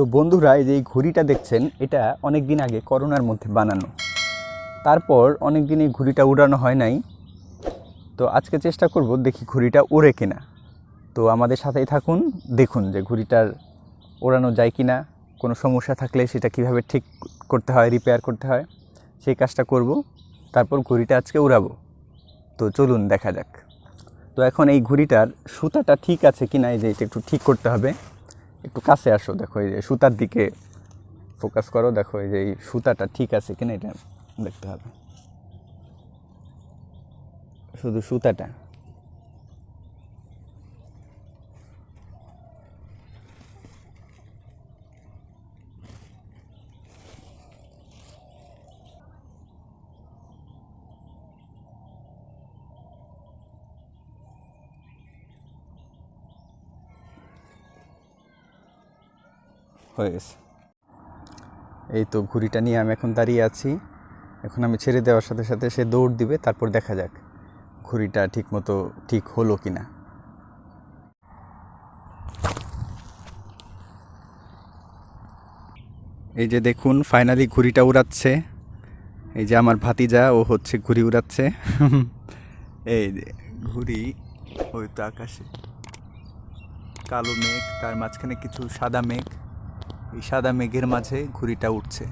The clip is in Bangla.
তো বন্ধুরা, এই যে এই ঘড়িটা দেখছেন, এটা অনেক দিন আগে করোনার মধ্যে বানানো। তারপর অনেক দিন এই ঘড়িটা উড়ানো হয় নাই। তো আজকে চেষ্টা করব দেখি ঘড়িটা ওড়ে কিনা। তো আমাদের সাথেই থাকুন, দেখুন যে ঘড়িটার ওড়ানো যায় কি না কোনো সমস্যা থাকলে সেটা কীভাবে ঠিক করতে হয় রিপেয়ার করতে হয়, সেই কাজটা করব। তারপর ঘড়িটা আজকে উড়াবো। তো চলুন দেখা যাক। তো এখন এই ঘড়িটার সুতাটা ঠিক আছে কি না এই যে এটা একটু ঠিক করতে হবে। একটু কাছে আসো, দেখো এই যে সুতার দিকে ফোকাস করো, দেখো এই যে এই সুতাটা ঠিক আছে কিনা এটা দেখতে হবে। শুধু সুতাটা। হয়ে গেছে এই তো ঘুড়িটা নিয়ে আমি এখন দাঁড়িয়ে আছি। এখন আমি ছেড়ে দেওয়ার সাথে সাথে সে দৌড় দিবে, তারপর দেখা যাক ঘুড়িটা ঠিক মতো ঠিক হলো কি না এই যে দেখুন ফাইনালি ঘুড়িটা উড়াচ্ছে। এই যে আমার ভাতিজা, ও হচ্ছে ঘুড়ি উড়াচ্ছে। এই যে ঘুড়ি, ওই তো আকাশে। কালো মেঘ, তার মাঝখানে কিছু সাদা মেঘ। এই সাদা মেঘের মাঝে ঘুড়িটা উঠছে।